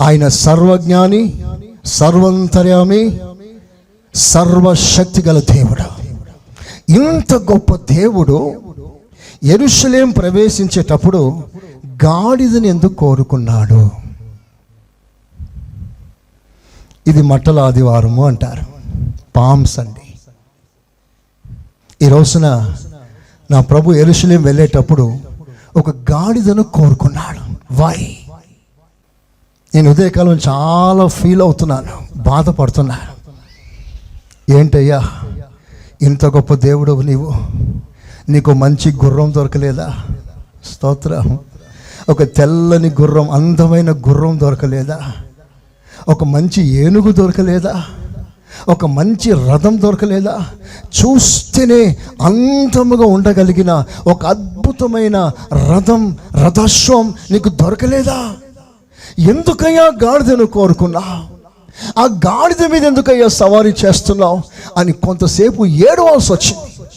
ఆయన సర్వజ్ఞాని సర్వంతర్యామి సర్వశక్తి గల దేవుడు. ఇంత గొప్ప దేవుడు ఎరుషలేం ప్రవేశించేటప్పుడు గాడిదని ఎందుకు కోరుకున్నాడు? ఇది మట్టల ఆదివారము అంటారు. పామ్స్ అండి ఈ రోజున నా ప్రభు ఎరుషలేం వెళ్ళేటప్పుడు ఒక గాడిదను కోరుకున్నాడు. వై నేను ఉదయకాలం చాలా ఫీల్ అవుతున్నాను బాధపడుతున్నాను. ఏంటయ్యా ఇంత గొప్ప దేవుడు నీవు. నీకు మంచి గుర్రం దొరకలేదా? స్తోత్రం. ఒక తెల్లని గుర్రం అందమైన గుర్రం దొరకలేదా? ఒక మంచి ఏనుగు దొరకలేదా? ఒక మంచి రథం దొరకలేదా? చూస్తేనే అంతముగా ఉండగలిగిన ఒక అద్భుతమైన రథం రథస్వం నీకు దొరకలేదా? ఎందుకయ్యా గాడిదను కోరుకున్నా ఆ గాడిద మీద ఎందుకయ్యా సవారీ చేస్తున్నావు? అని కొంతసేపు ఏడవలసి వచ్చింది.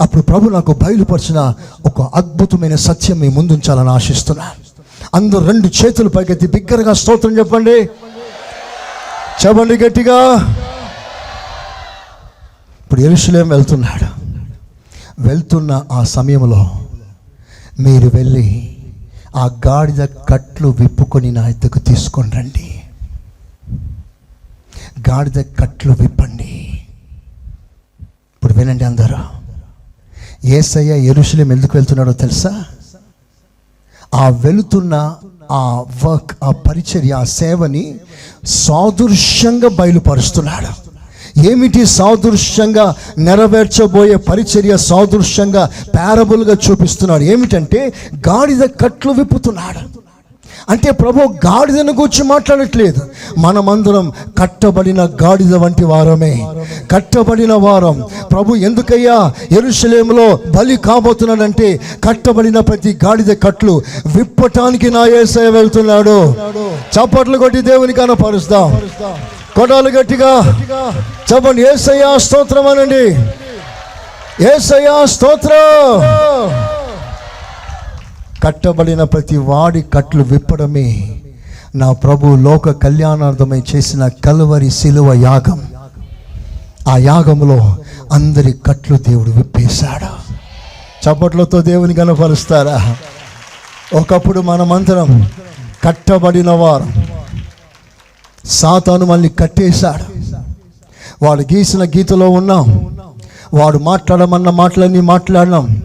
అప్పుడు ప్రభు నాకు బయలుపరిచిన ఒక అద్భుతమైన సత్యం మీ ముందుంచాలని ఆశిస్తున్నా. అందరూ రెండు చేతులు పైకెత్తి బిగ్గరగా స్తోత్రం చెప్పండి. చెప్పండి గట్టిగా. ఇప్పుడు ఎరుసలేం వెళ్తున్నాడు. వెళ్తున్న ఆ సమయంలో మీరు వెళ్ళి ఆ గాడిద కట్లు విప్పుకొని నా ఎద్దకు తీసుకొని రండి. గాడిద కట్లు విప్పండి. ఇప్పుడు వినండి అందరూ. ఏసయ్య ఎరుసలేం ఎందుకు వెళ్తున్నాడో తెలుసా? ఆ వెళుతున్న ఆ వర్క్ ఆ పరిచర్య ఆ సేవని సాదృశ్యంగా బయలుపరుస్తున్నాడు. ఏమిటి సాదృశ్యంగా నెరవేర్చబోయే పరిచర్య సాదృశ్యంగా ప్యారబుల్గా చూపిస్తున్నాడు? ఏమిటంటే గాడిద కట్లు విప్పుతున్నాడు. అంటే ప్రభు గాడిదను గురించి మాట్లాడట్లేదు. మనమందరం కట్టబడిన గాడిద వంటి వారమే. కట్టబడిన వారం. ప్రభు ఎందుకయ్యా ఎరుశలేములో బలి కాబోతున్నాడంటే కట్టబడిన ప్రతి గాడిద కట్లు విప్పటానికి నా ఏసయ వెళ్తున్నాడు. చప్పట్లు కొట్టి దేవుని కనపరుస్తాం. కొడాలు గట్టిగా చెప్పండి ఏసయ్యా స్తోత్రం అనండి ఏసయ్యా స్తోత్రం. కట్టబడిన ప్రతి వాడి కట్లు విప్పడమే. నా ప్రభు లోక కళ్యాణార్థమై చేసిన కలువరి శిలువ యాగం. ఆ యాగంలో అందరి కట్లు దేవుడు విప్పేశాడు. చప్పట్లతో దేవుని కనపరుస్తారా? ఒకప్పుడు మనమంతరం కట్టబడిన వారు. సాతాను మళ్ళీ కట్టేశాడు. వాడు గీసిన గీతలో ఉన్నాం. వాడు మాట్లాడమన్న మాటలన్నీ మాట్లాడినాం.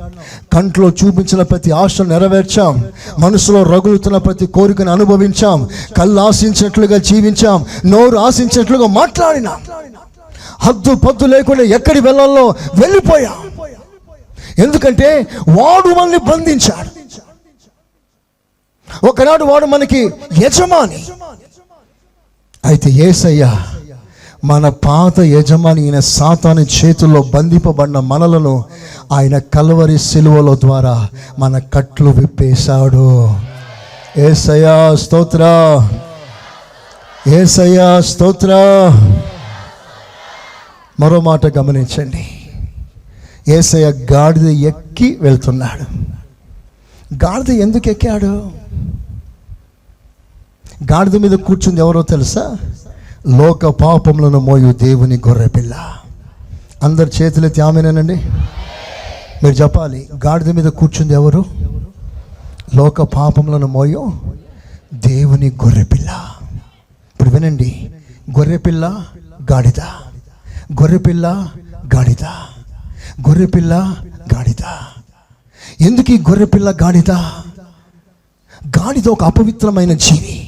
కంట్లో చూపించిన ప్రతి ఆశను నెరవేర్చాం. మనసులో రగులుతున్న ప్రతి కోరికను అనుభవించాం. కళ్ళు ఆశించినట్లుగా జీవించాం. నోరు ఆశించినట్లుగా మాట్లాడినాం. హద్దు పద్దు లేకుండా ఎక్కడి వెళ్ళాలో వెళ్ళిపోయాం. ఎందుకంటే వాడు మనల్ని బంధించాడు. ఒకనాడు వాడు మనకి యజమాని. అయితే ఏసయ్యా మన పాత యజమాని అయిన సాతాని చేతుల్లో బంధిపబడిన మనలను ఆయన కలవరి సిలువల ద్వారా మన కట్లు విప్పేశాడు. ఏసయా స్తోత్ర. ఏసయా స్తోత్ర. మరో మాట గమనించండి. ఏసయ గాడిద ఎక్కి వెళ్తున్నాడు. గాడిద ఎందుకు ఎక్కాడు? గాడిద మీద కూర్చుంది ఎవరో తెలుసా? లోక పాపములను మోయు దేవుని గొర్రెపిల్ల అందరి చేతులు ఆమెనేనండి? మీరు చెప్పాలి గాడిద మీద కూర్చుంది ఎవరు? లోక పాపములను మోయు దేవుని గొర్రెపిల్ల ఇప్పుడు వినండి గొర్రెపిల్ల గాడిద. గొర్రెపిల్ల గాడిద. గొర్రెపిల్ల గాడిద. ఎందుకు ఈ గొర్రెపిల్ల గాడిద? గాడిద ఒక అపవిత్రమైన జీవి.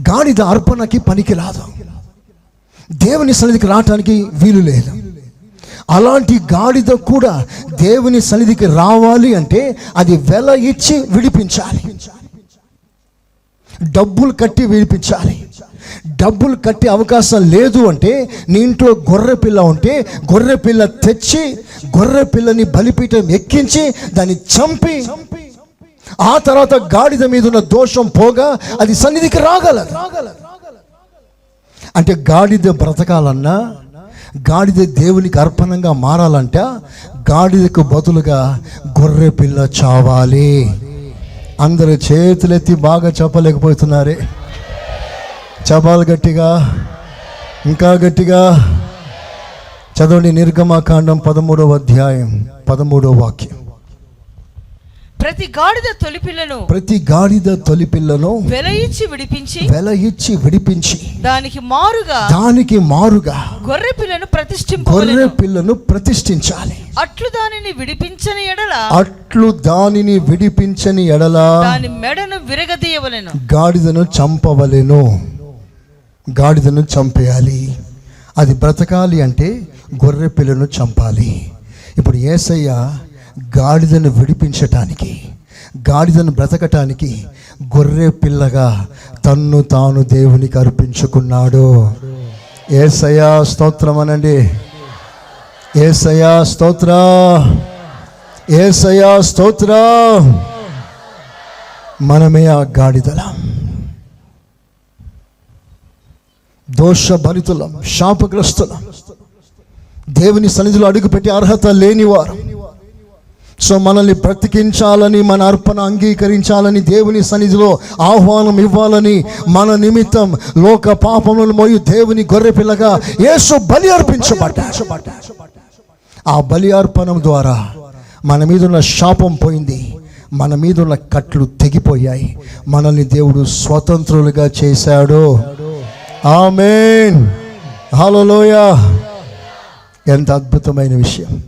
గాడిద అర్పణకి పనికి రాదు దేవుని సన్నిధికి రావటానికి వీలు లేదు. అలాంటి గాడిద కూడా దేవుని సన్నిధికి రావాలి అంటే అది వెల ఇచ్చి విడిపించాలి. డబ్బులు కట్టి విడిపించాలి. డబ్బులు కట్టే అవకాశం లేదు అంటే నీ ఇంట్లో గొర్రె పిల్ల ఉంటే గొర్రె పిల్ల తెచ్చి గొర్రె పిల్లని బలిపీఠం ఎక్కించి దాన్ని చంపి ఆ తర్వాత గాడిద మీద ఉన్న దోషం పోగా అది సన్నిధికి రాగలదు. అంటే గాడిద బ్రతకాలన్నా గాడిద దేవునికి అర్పణంగా మారాలంట గాడిదకు బదులుగా గొర్రె పిల్ల చావాలి. అందరు చేతులెత్తి బాగా చెప్పలేకపోతున్నారే. చెప్పాలి గట్టిగా ఇంకా గట్టిగా. చదవండి నిర్గమాకాండం పదమూడవ అధ్యాయం పదమూడవ వాక్యం. ప్రతి గాడిద తొలిపిల్లను ప్రతి గాడిద తొలి పిల్లను వెల ఇచ్చి విడిపించి వెల ఇచ్చి విడిపించి దానికి మారుగా దానికి మారుగా గొర్రె పిల్లను గొర్రె ప్రతిష్ఠింపవలెను పిల్లను ప్రతిష్ఠించాలి. అట్లు దానిని విడిపించని ఎడల అట్లు దానిని విడిపించని ఎడలా దాని మెడను విరగదీయవలెను. గాడిదను చంపవలెను. గాడిదను చంపేయాలి. అది బ్రతకాలి అంటే గొర్రె పిల్లను చంపాలి. ఇప్పుడు ఏసయ్య గాడిదను విడిపించటానికి గాడిదను బ్రతకటానికి గొర్రె పిల్లగా తన్ను తాను దేవునికి అర్పించుకున్నాడు. ఏసయ్యా స్తోత్రం అనండి ఏసయ్యా స్తోత్ర. ఏసయ్యా స్తోత్ర. మనమే ఆ గాడిదలం. దోషభరితులం శాపగ్రస్తులం. దేవుని సన్నిధిలో అడుగుపెట్టి అర్హత లేనివారు. సో మనల్ని బ్రతికించాలని మన అర్పణ అంగీకరించాలని దేవుని సన్నిధిలో ఆహ్వానం ఇవ్వాలని మన నిమిత్తం లోక పాపములను మోయి దేవుని గొర్రె పిల్లగా యేసు బలి అర్పించబడ్డాడు. ఆ బలి అర్పణం ద్వారా మన మీద ఉన్న శాపం పోయింది. మన మీద ఉన్న కట్లు తెగిపోయాయి. మనల్ని దేవుడు స్వతంత్రులుగా చేశాడు. ఆమెన్. హలోయ ఎంత అద్భుతమైన విషయం.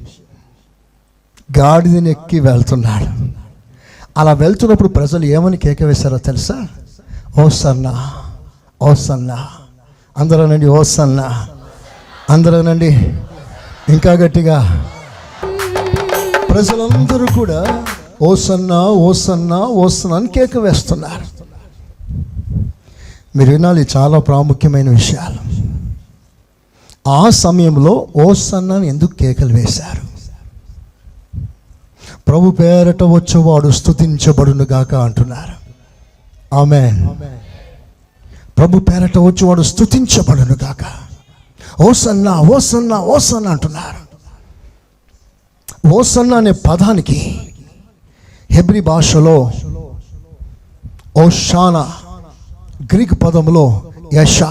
గాడిదని ఎక్కి వెళ్తున్నాడు. అలా వెళ్తున్నప్పుడు ప్రజలు ఏమని కేక వేశారో తెలుసా? ఓ సన్నా ఓ సన్నా అందరూనండి ఓ సన్నా అందరూనండి ఇంకా గట్టిగా. ప్రజలందరూ కూడా ఓ సన్నా ఓ సన్నా ఓ సన్నా అని కేక వేస్తున్నారు. మీరు వినాలి చాలా ప్రాముఖ్యమైన విషయాలు. ఆ సమయంలో ఓ సన్నాని ఎందుకు కేకలు వేశారు? ప్రభు పేరట వచ్చేవాడు స్తుతించబడును గాక అంటున్నారు. ఆమె ప్రభు పేరట వచ్చేవాడు స్తుతించబడును గాక. ఓసన్నా ఓసన్నా ఓసన్నా అంటున్నారు. ఓసన్నా అనే పదానికి హెబ్రి భాషలో ఓషానా గ్రీక్ పదంలో యష.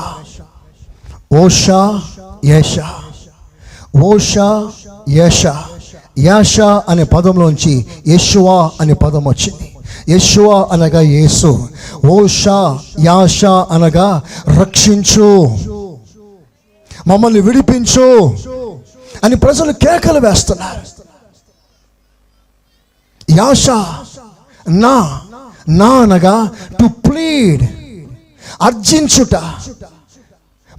ఓషా యష. ఓషా యష. యాషా అనే పదంలోంచి యశువా అనే పదం వచ్చింది. యశువా అనగా యేసు. ఓషా యాషా అనగా రక్షించు. మమ్మల్ని విడిపించు అని ప్రజలు కేకలు వేస్తున్నారు. యాషా నా నా అనగా టు ప్లీడ్ అర్జించుట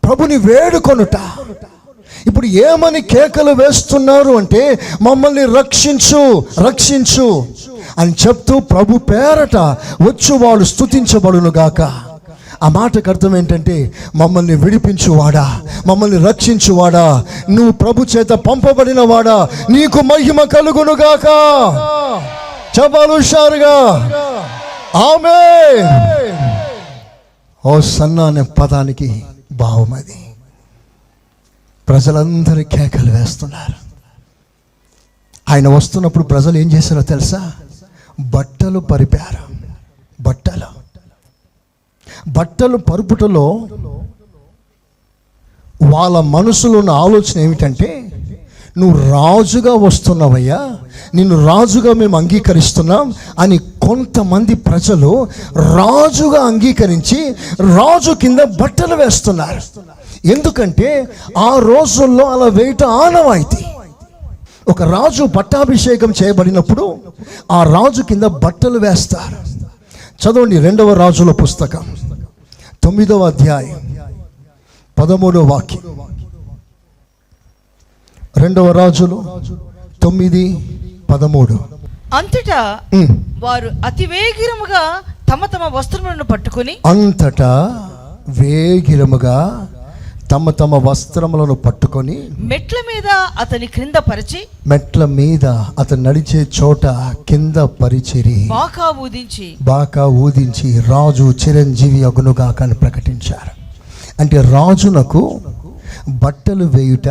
ప్రభుని వేడుకొనుట. ఇప్పుడు ఏమని కేకలు వేస్తున్నారు అంటే మమ్మల్ని రక్షించు రక్షించు అని చెప్తూ ప్రభు పేరట వచ్చు వాళ్ళు స్తుతించబడును గాక ఆ మాటకు అర్థం ఏంటంటే మమ్మల్ని విడిపించువాడా? మమ్మల్ని రక్షించువాడా? నువ్వు ప్రభు చేత పంపబడిన వాడా నీకు మహిమ కలుగును గాక చెప్పాలి హుషారుగా. ఆమె ఓ సన్న అనే పదానికి భావం అది ప్రజలందరూ కేకలు వేస్తున్నారు. ఆయన వస్తున్నప్పుడు ప్రజలు ఏం చేశారో తెలుసా? బట్టలు పరిపారు. బట్టలు. బట్టలు పరుపుటలో వాళ్ళ మనసులో ఉన్న ఆలోచన ఏమిటంటే నువ్వు రాజుగా వస్తున్నావయ్యా. నిన్ను రాజుగా మేము అంగీకరిస్తున్నాం అని కొంతమంది ప్రజలు రాజుగా అంగీకరించి రాజు కింద బట్టలు వేస్తున్నారు. ఎందుకంటే ఆ రోజుల్లో అలా వేయట ఆనవాయితీ. ఒక రాజు పట్టాభిషేకం చేయబడినప్పుడు ఆ రాజు కింద బట్టలు వేస్తారు. చదవండి రెండవ రాజుల పుస్తకం. తొమ్మిదవ అధ్యాయం. పదమూడవ వాక్యం. రెండవ రాజులు తొమ్మిది పదమూడు. అంతటా. వారు అతి వేగిరముగా తమ తమ వస్త్రములను పట్టుకుని అంతటా వేగిరముగా తమ తమ వస్త్రములను పట్టుకొని మెట్ల మీద అతని క్రింద పరిచి మెట్ల మీద అతను నడిచే చోట కింద పరిచిరి. బాకా ఊదించి బాకా ఊదించి రాజు చిరంజీవి అగునుగా అని ప్రకటించారు. అంటే రాజునకు బట్టలు వేయుట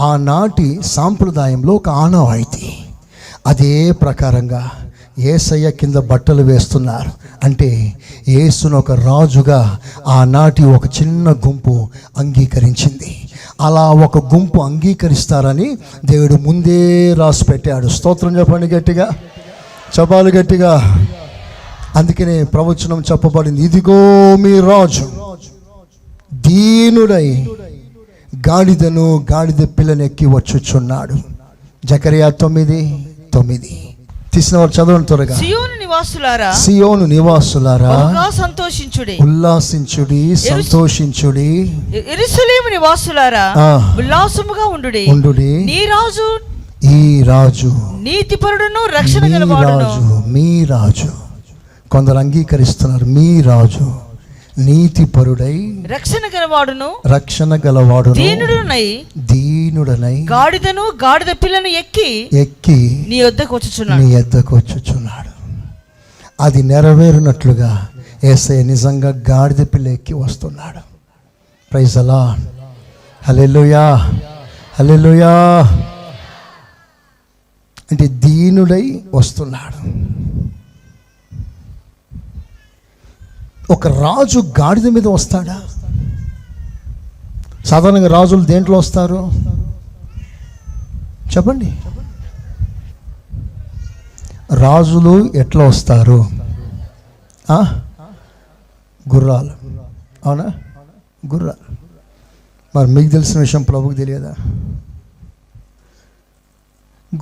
ఆనాటి సాంప్రదాయంలో ఒక ఆనవాయితీ. అదే ప్రకారంగా ఏసయ్య కింద బట్టలు వేస్తున్నారు. అంటే యేసును ఒక రాజుగా ఆనాటి ఒక చిన్న గుంపు అంగీకరించింది. అలా ఒక గుంపు అంగీకరిస్తారని దేవుడు ముందే రాసి పెట్టాడు. స్తోత్రం చెప్పండి గట్టిగా. చెప్పాలి గట్టిగా. అందుకనే ప్రవచనం చెప్పబడింది. ఇదిగో మీ రాజు దీనుడై గాడిదను గాడిద పిల్లనెక్కి వచ్చుచున్నాడు. జకరియా తొమ్మిది తొమ్మిది. తీసిన వారు చదవండి త్వరగా. సియోను నివాసులారా సియోను నివాసులారా సంతోషించుడి. ఉల్లాసించుడి సంతోషించుడి. ఎరుసలేము నివాసులారా. ఉల్లాసముగా ఉండుడి. ఉండుడి. నీ రాజు ఈ రాజు. నీతిపరుడును రక్షణ గలవాడును. రాజు మీ రాజు. కొందరు అంగీకరిస్తున్నారు మీ రాజు. నీతిపరుడై రక్షణ గలవాడును. రక్షణ గలవాడును. దీనుడునై దీనుడనై గాడిదను గాడిద పిల్లను ఎక్కి ఎక్కి నీ వద్దకు వచ్చుచున్నాడు. నీ ఎద్దకు వచ్చుచున్నాడు. అది నెరవేరినట్లుగా ఏసయ్య నిజంగా గాడిద పిల్ల ఎక్కి వస్తున్నాడు. ప్రైజ్ అలా హలెలుయా హలెలుయా అంటే దీనుడై వస్తున్నాడు. ఒక రాజు గాడిద మీద వస్తాడా? సాధారణంగా రాజులు దేంట్లో వస్తారు? చెప్పండి. రాజులు ఎట్లా వస్తారు? గుర్రాలు. అవునా? గుర్రాలు. మరి మీకు తెలిసిన విషయం ప్రభుకి తెలియదా?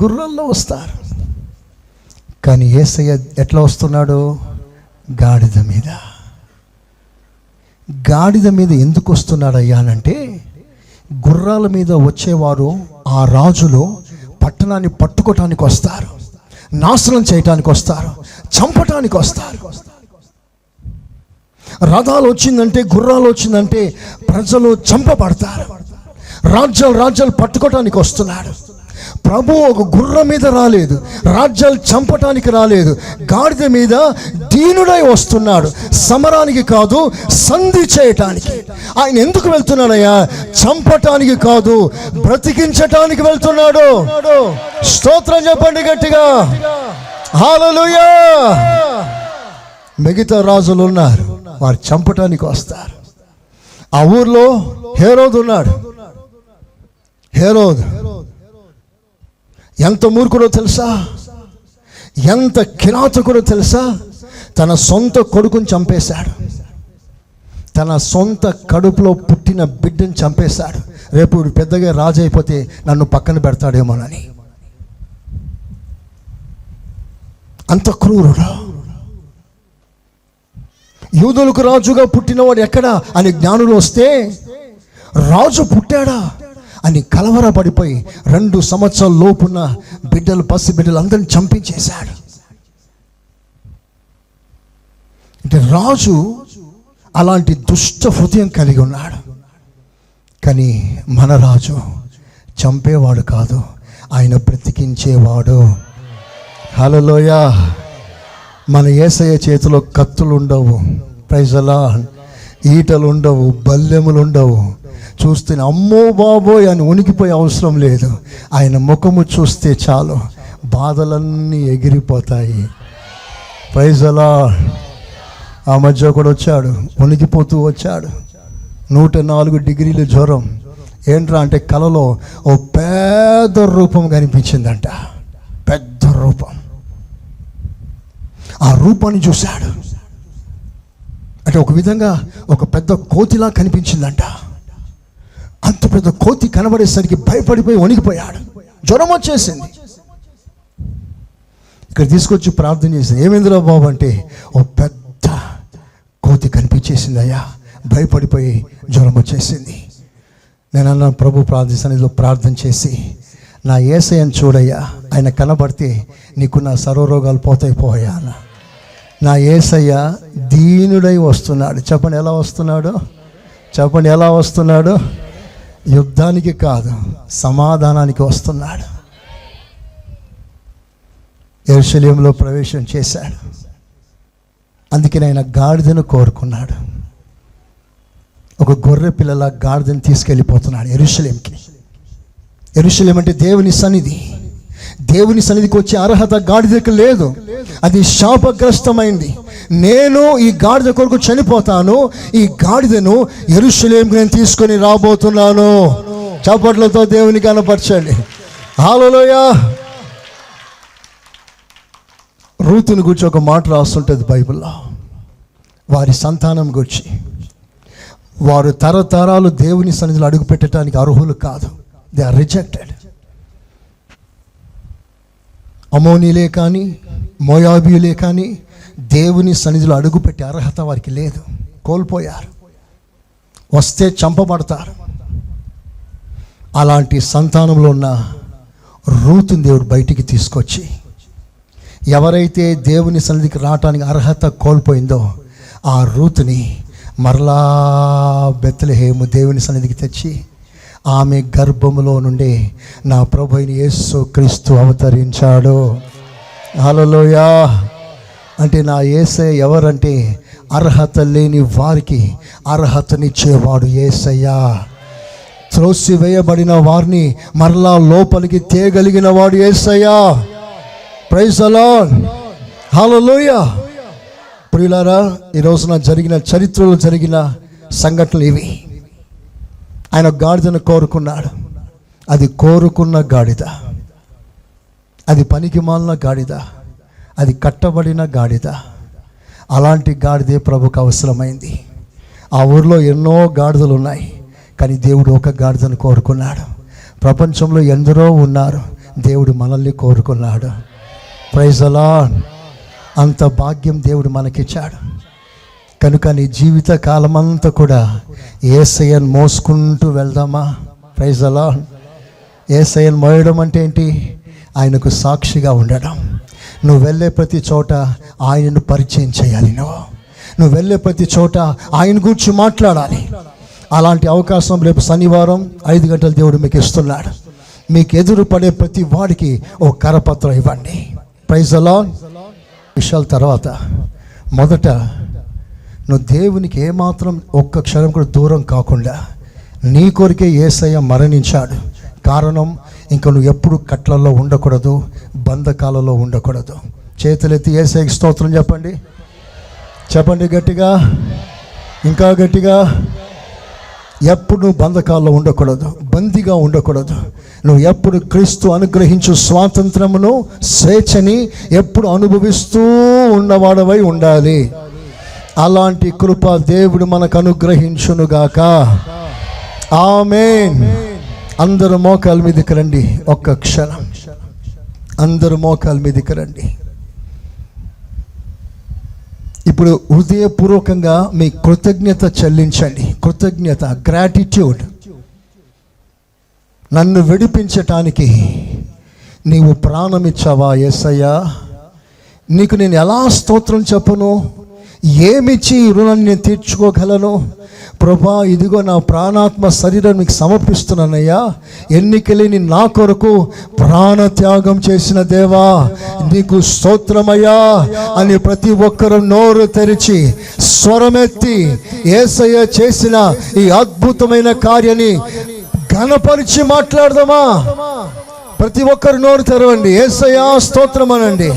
గుర్రాల్లో వస్తారు. కానీ ఏసయ్య ఎట్లా వస్తున్నాడు? గాడిద మీద. గాడిద మీద ఎందుకు వస్తున్నాడయ్యా అనంటే గుర్రాల మీద వచ్చేవారు ఆ రాజులు పట్టణాన్ని పట్టుకోవటానికి వస్తారు. నాశనం చేయటానికి వస్తారు. చంపటానికి వస్తారు. రథాలు వచ్చిందంటే గుర్రాలు వచ్చిందంటే ప్రజలు చంపబడతారు. రాజ్యాలు రాజ్యాలు పట్టుకోవటానికి వస్తున్నాడు ప్రభు ఒక గుర్రం మీద రాలేదు రాజ్యాలు చంపటానికి రాలేదు గాడిద మీద దీనుడై వస్తున్నాడు. సమరానికి కాదు సంధి చేయటానికి. ఆయన ఎందుకు వెళ్తున్నాడయ్యా? చంపటానికి కాదు బ్రతికించటానికి వెళ్తున్నాడు. స్తోత్రం చెప్పండి గట్టిగా. హాలలుయా మిగతా రాజులు ఉన్నారు వారు చంపటానికి వస్తారు. ఆ ఊర్లో హేరోదు ఉన్నాడు. హేరోద్. ఎంత మూర్ఖుడో తెలుసా? ఎంత కిరాతకుడో తెలుసా? తన సొంత కొడుకుని చంపేశాడు. తన సొంత కడుపులో పుట్టిన బిడ్డని చంపేశాడు. రేపు పెద్దగా రాజు అయిపోతే నన్ను పక్కన పెడతాడేమోనని. అంత క్రూరుడు? యూదులకు రాజుగా పుట్టినవాడు ఎక్కడా అని జ్ఞానులు వస్తే రాజు పుట్టాడా? అని కలవరపడిపోయి రెండు సంవత్సరాల లోపున్న బిడ్డలు పసి బిడ్డలు అందరిని చంపించేశాడు. అంటే రాజు అలాంటి దుష్ట హృదయం కలిగి ఉన్నాడు. కానీ మన రాజు చంపేవాడు కాదు ఆయన బ్రతికించేవాడు. హలోయ మన ఏసయ్య చేతిలో కత్తులు ఉండవు ప్రైజలా ఈటలు ఉండవు బల్లెములు ఉండవు చూస్తే అమ్మో బాబోయ్ అని ఉనికిపోయే అవసరం లేదు. ఆయన ముఖము చూస్తే చాలు. బాధలన్నీ ఎగిరిపోతాయి. ప్రైజలా ఆ మధ్య ఒకడు వచ్చాడు. ఉనికిపోతూ వచ్చాడు. నూట నాలుగు డిగ్రీల జ్వరం. ఏంట్రా అంటే కలలో ఓ పెద్ద రూపం కనిపించిందంట. పెద్ద రూపం. ఆ రూపాన్ని చూశాడు. అంటే ఒక విధంగా ఒక పెద్ద కోతిలా కనిపించిందంట. అంత పెద్ద కోతి కనబడేసరికి భయపడిపోయి వణికిపోయాడు. జ్వరం వచ్చేసింది. ఇక్కడ తీసుకొచ్చి ప్రార్థన చేసింది. ఏమైందిరా బాబు? అంటే ఓ పెద్ద కోతి కనిపించేసింది అయ్యా. భయపడిపోయి జ్వరం వచ్చేసింది. నేను అన్న ప్రభు ప్రార్థిస్తాను ఇదిలో ప్రార్థన చేసి నా ఏసయ్యను చూడయ్యా. ఆయన కనబడితే నీకు నా సర్వరోగాలు పోతాయి పోయా అన్న. నా ఏసయ్య దీనుడై వస్తున్నాడు. చెప్పండి ఎలా వస్తున్నాడు? చెప్పండి ఎలా వస్తున్నాడు? యుద్ధానికి కాదు సమాధానానికి వస్తున్నాడు. ఎరుశల్యంలో ప్రవేశం చేశాడు. అందుకే ఆయన గాడిదను కోరుకున్నాడు. ఒక గొర్రె పిల్లల గాడిదని తీసుకెళ్ళిపోతున్నాడు ఎరుశలేంకి ఎరుశలేం అంటే దేవుని సన్నిధి. దేవుని సన్నిధికి వచ్చే అర్హత గాడిదకి లేదు. అది శాపగ్రస్తమైంది. నేను ఈ గాడిద కొరకు చనిపోతాను. ఈ గాడిదను ఎరుషలేం నేను తీసుకొని రాబోతున్నాను. చప్పట్లతో దేవుని కనపరచండి. హాలలోయ రూతుని గురించి ఒక మాట రాస్తుంటుంది బైబిల్లో. వారి సంతానం గురించి. వారు తరతరాలు దేవుని సన్నిధిలో అడుగు పెట్టడానికి అర్హులు కాదు. దే ఆర్ రిజెక్టెడ్ అమోనీలే కానీ మోయాబీలే కానీ దేవుని సన్నిధిలో అడుగుపెట్టే అర్హత వారికి లేదు. కోల్పోయారు. వస్తే చంపబడతారు. అలాంటి సంతానంలో ఉన్న రూతుని దేవుడు బయటికి తీసుకొచ్చి ఎవరైతే దేవుని సన్నిధికి రావటానికి అర్హత కోల్పోయిందో ఆ రూతుని మరలా బెత్తలహేము దేవుని సన్నిధికి తెచ్చి ఆమె గర్భములో నుండి నా ప్రభు అయిన యేసు క్రీస్తు అవతరించాడు. హలోయా అంటే నా ఏసై ఎవరంటే అర్హత లేని వారికి అర్హతనిచ్చేవాడు ఏసయ్యా. త్రోసివేయబడిన వారిని మరలా లోపలికి తేగలిగిన వాడు ఏసయ్యా. ప్రైజ్ అలాన్ హలోయ ప్రియులారా ఈ రోజున జరిగిన చరిత్రలో జరిగిన సంఘటనలు ఇవి. ఆయన గాడిదను కోరుకున్నాడు. అది కోరుకున్న గాడిద. అది పనికి మాలిన గాడిద. అది కట్టబడిన గాడిద. అలాంటి గాడిదే ప్రభుకు అవసరమైంది. ఆ ఊర్లో ఎన్నో గాడిదలు ఉన్నాయి కానీ దేవుడు ఒక గాడిదను కోరుకున్నాడు. ప్రపంచంలో ఎందరో ఉన్నారు. దేవుడు మనల్ని కోరుకున్నాడు. ప్రైజ్ అలా అంత భాగ్యం దేవుడు మనకిచ్చాడు. కనుక నీ జీవిత కాలమంతా కూడా ఏసయ్యను మోసుకుంటూ వెళ్దామా? ప్రైజ్ అలా ఏసయ్యను మోయడం అంటే ఏంటి? ఆయనకు సాక్షిగా ఉండడం. నువ్వు వెళ్ళే ప్రతి చోట ఆయనను పరిచయం చేయాలి నువ్వు. నువ్వు వెళ్ళే ప్రతి చోట ఆయన గురించి మాట్లాడాలి. అలాంటి అవకాశం రేపు శనివారం ఐదు గంటల దేవుడు మీకు ఇస్తున్నాడు. మీకు ఎదురు పడే ప్రతి వాడికి ఓ కరపత్రం ఇవ్వండి. ప్రైజ్ అలా విషయాల తర్వాత మొదట నువ్వు దేవునికి ఏమాత్రం ఒక్క క్షణం కూడా దూరం కాకుండా నీ కొరికే ఏసయ్య మరణించాడు. కారణం ఇంక నువ్వు ఎప్పుడు కట్లలో ఉండకూడదు బంధకాలలో ఉండకూడదు. చేతులెత్తి ఏసైకి స్తోత్రం చెప్పండి. చెప్పండి గట్టిగా. ఇంకా గట్టిగా. ఎప్పుడు నువ్వు బంధకాల్లో ఉండకూడదు బందీగా ఉండకూడదు. నువ్వు ఎప్పుడు క్రీస్తు అనుగ్రహించు స్వాతంత్రమును స్వేచ్ఛని ఎప్పుడు అనుభవిస్తూ ఉన్నవాడవై ఉండాలి. అలాంటి కృప దేవుడు మనకు అనుగ్రహించునుగాక. ఆమెన్. అందరు మోకాల మీదకి రండి. ఒక్క క్షణం. అందరు మోకాల మీదకి రండి. ఇప్పుడు హృదయపూర్వకంగా మీ కృతజ్ఞత చెల్లించండి. కృతజ్ఞత గ్రాటిట్యూడ్ నన్ను విడిపించటానికి నీవు ప్రాణం ఇచ్చావా ఎస్సయ్యా నీకు నేను ఎలా స్తోత్రం చెప్పను? ఏమిచ్చి ఈ రుణాన్ని నేను తీర్చుకోగలను? ప్రభా ఇదిగో నా ప్రాణాత్మ శరీరం నీకు సమర్పిస్తున్నానయ్యా. ఎన్నికలేని నా కొరకు ప్రాణ త్యాగం చేసిన దేవా నీకు స్తోత్రమయ్యా అని ప్రతి ఒక్కరు నోరు తెరిచి స్వరమెత్తి ఏసయ్య చేసిన ఈ అద్భుతమైన కార్యాన్ని ఘనపరిచి మాట్లాడదామా? ప్రతి ఒక్కరు నోరు తెరవండి. ఏసయ్యా స్తోత్రం అనండి